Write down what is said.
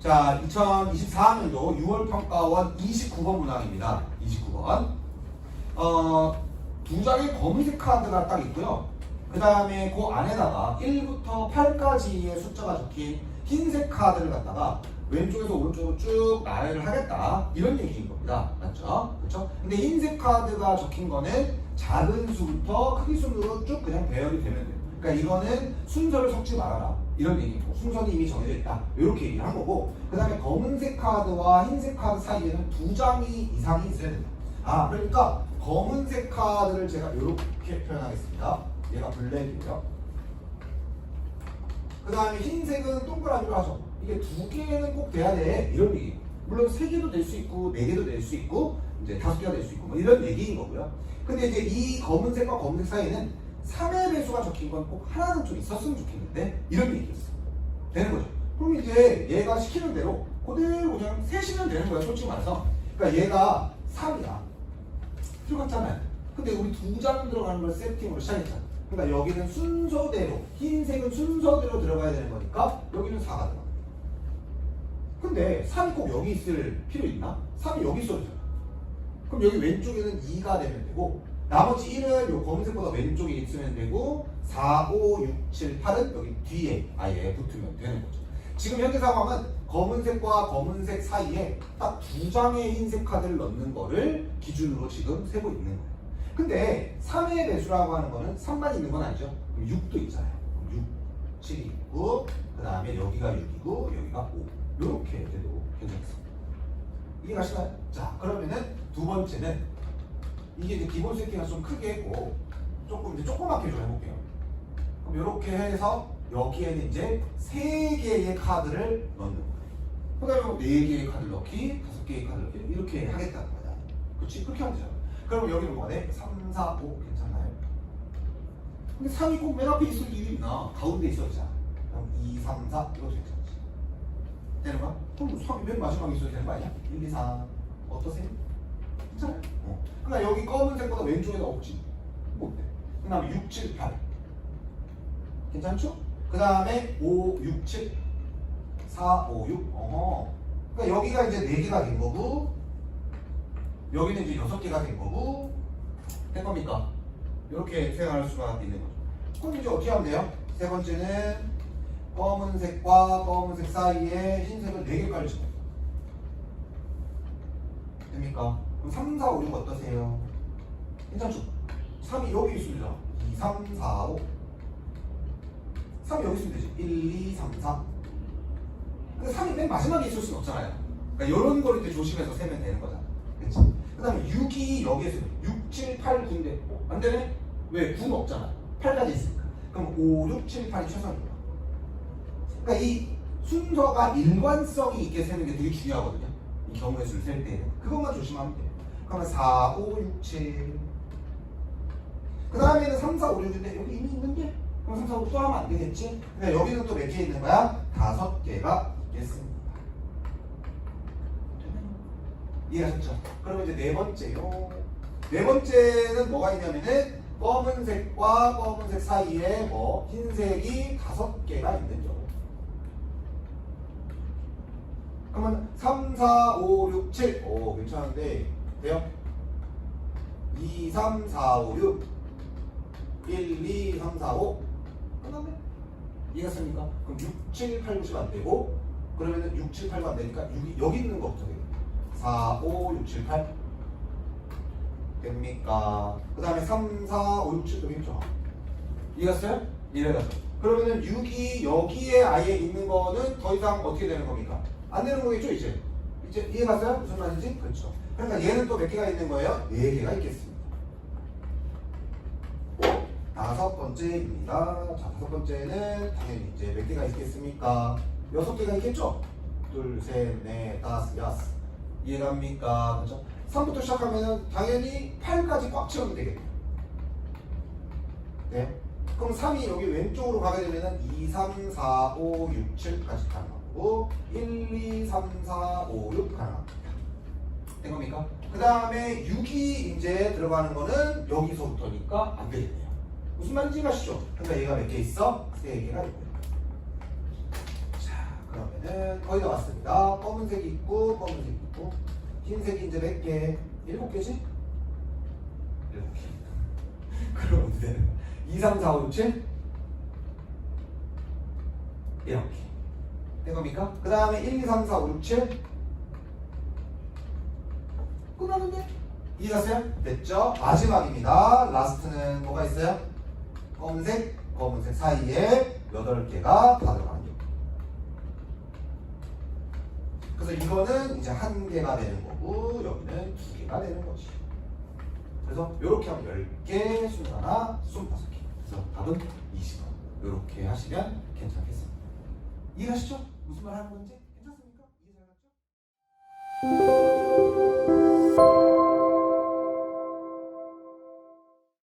자, 2024학년도 6월 평가원 29번 문항입니다. 29번. 어, 두 장의 검은색 카드가 딱 있고요. 그 다음에 그 안에다가 1부터 8까지의 숫자가 적힌 흰색 카드를 갖다가 왼쪽에서 오른쪽으로 쭉 나열을 하겠다. 이런 얘기인 겁니다. 맞죠? 그렇죠? 근데 흰색 카드가 적힌 거는 작은 수부터 크기 순으로 쭉 그냥 배열이 되면 돼요. 그러니까 이거는 순서를 섞지 말아라. 이런 얘기고 순서는 이미 정해져 있다. 이렇게 얘기를 한 거고 그 다음에 검은색 카드와 흰색 카드 사이에는 두 장이 이상이 있어야 된다. 아 그러니까 검은색 카드를 제가 이렇게 표현하겠습니다. 얘가 블랙이고요. 그 다음에 흰색은 동그라미로 하죠. 이게 두 개는 꼭 돼야 돼. 이런 얘기. 물론 세 개도 될 수 있고 네 개도 될 수 있고 이제 다섯 개가 될 수 있고 뭐 이런 얘기인 거고요. 근데 이제 이 검은색과 검은색 사이에는 3의 배수가 적힌 건 꼭 하나는 좀 있었으면 좋겠는데 이런 얘기였어. 되는 거죠. 그럼 이제 얘가 시키는 대로 그대로 그냥 셋이면 되는 거야. 솔직히 말해서. 그러니까 얘가 3이야. 들어갔잖아요. 근데 우리 두 장 들어가는 걸 세팅으로 시작했잖아. 그러니까 여기는 순서대로 흰색은 순서대로 들어가야 되는 거니까 여기는 4가 들어가. 근데 3이 꼭 여기 있을 필요 있나? 3이 여기 있어야 되잖아. 그럼 여기 왼쪽에는 2가 되면 되고 나머지 1은 요 검은색보다 왼쪽에 있으면 되고 4, 5, 6, 7, 8은 여기 뒤에 아예 붙으면 되는 거죠. 지금 현재 상황은 검은색과 검은색 사이에 딱 두 장의 흰색 카드를 넣는 거를 기준으로 지금 세고 있는 거예요. 근데 3의 배수라고 하는 거는 3만 있는 건 아니죠. 그럼 6도 있잖아요. 6, 7이 있고 그 다음에 여기가 6이고 여기가 5 이렇게 돼도 괜찮습니다. 이해가시나요? 자 그러면은 두 번째는 이게 이제 기본 세팅을 좀 크게 했고 조금 이제 조그맣게 좀 해볼게요. 그럼 이렇게 해서 여기에는 이제 세 개의 카드를 넣는 거예요. 그다음에 네 개의 카드를 넣기, 다섯 개의 카드를 넣기 이렇게 하겠다는 거야. 그렇지? 그렇게 하면 되잖아. 그럼 여기는 뭐가 돼? 3, 4, 5 괜찮나요? 근데 3이 꼭 맨 앞에 있을 이유 있나? 가운데 있어야 되잖아. 그럼 2, 3, 4 이것도 괜찮지. 되는 거야? 그럼 3이 맨 마지막에 있어야 되는 거 아니야? 1, 2, 3 어떠세요? 괜찮아요? 어. 그러니까 여기 검은색보다 왼쪽에는 없지. 뭐 어때? 그 다음에 6, 7, 8 괜찮죠? 그 다음에 5, 6, 7 4, 5, 6 어허 그러니까 여기가 이제 4개가 된 거고 여기는 이제 6개가 된 거고 된 겁니까? 이렇게 생각할 수가 있는 거죠 그럼 이제 어떻게 하면 돼요? 세 번째는 검은색과 검은색 사이에 흰색을 4개 깔리죠 됩니까? 그럼 3, 4, 5, 6 어떠세요? 괜찮죠? 3이 여기 있습니다 2, 3, 4, 5 3이 여기 있으면 되지 1, 2, 3, 4 근데 3이 맨 마지막에 있을 수는 없잖아요 그러니까 이런 거를 이제 조심해서 세면 되는 거잖아 그치? 그 다음에 6이 여기에 있으면 6, 7, 8, 9인데 어? 안 되네? 왜? 9는 없잖아 8까지 있으니까 그럼 5, 6, 7, 8이 최선이야 그러니까 이 순서가 일관성이 있게 세는 게 되게 중요하거든요 이 경우의 수를 셀 때는 그것만 조심하면 돼요 그러면 4, 5, 6, 7. 그 다음에는 3, 4, 5, 6인데 여기 이미 있는데? 그럼 3, 4, 5또 하면 안 되겠지? 그러니까 여기는 또 몇 개 있는 거야? 다섯 개가 있겠습니다. 이해하셨죠? 그러면 이제 네 번째요. 네 번째는 뭐가 있냐면은 검은색과 검은색 사이에 뭐 흰색이 다섯 개가 있는 경우. 그러면 3, 4, 5, 6, 7. 오, 괜찮은데. 돼요? 2, 3, 4, 5, 6. 1, 2, 3, 4, 5. 끝났네. 이해갔습니까? 그럼 6, 7, 8, 9, 10안 되고, 그러면은 6, 7, 8가 안 되니까 6이 여기 있는 거부터 돼요. 4, 5, 6, 7, 8. 됩니까? 그 다음에 3, 4, 5, 6, 7 여기 있죠. 이해갔어요? 이래가죠. 그러면은 6이 여기에 아예 있는 거는 더 이상 어떻게 되는 겁니까? 안 되는 거겠죠, 이제? 이제 이해갔어요? 무슨 말인지? 그렇죠. 그러니까 얘는 또 몇 개가 있는 거예요? 네 개가 있겠습니다. 다섯 번째입니다. 자, 다섯 번째는 당연히 이제 몇 개가 있겠습니까? 여섯 개가 있겠죠? 둘, 셋, 넷, 다섯, 여섯. 이해갑니까? 그죠? 3부터 시작하면은 당연히 8까지 꽉 채우면 되겠네요. 네. 그럼 3이 여기 왼쪽으로 가게 되면은 2, 3, 4, 5, 6, 7까지 가능 하고 1, 2, 3, 4, 5, 6 가능합니다. 된 겁니까? 그 다음에 6이 이제 들어가는 거는 여기서부터니까 안 되겠네요. 무슨 말인지 아시죠? 그러니까 얘가 몇 개 있어? 3개가 있고요. 자, 그러면은 거의 다 왔습니다. 검은색이 있고 검은색이 있고 흰색이 이제 몇 개? 일곱 개지? 일곱 개. 그럼 거야? 2, 3, 4, 5, 6, 7? 이렇게 된 겁니까? 그 다음에 1, 2, 3, 4, 5, 6, 7 끝났는데? 이해갔어요? 됐죠? 마지막입니다. 라스트는 뭐가 있어요? 검은색, 검은색 사이에 8개가 다 들어가는 거. 그래서 이거는 이제 한 개가 되는 거고 여기는 두 개가 되는 거지. 그래서 이렇게 하면 10개, 21, 25개. 그래서 답은 20번. 이렇게 하시면 괜찮겠습니다. 이해하시죠? 무슨 말 하는 건지? 괜찮습니까? 이해 잘 갔죠?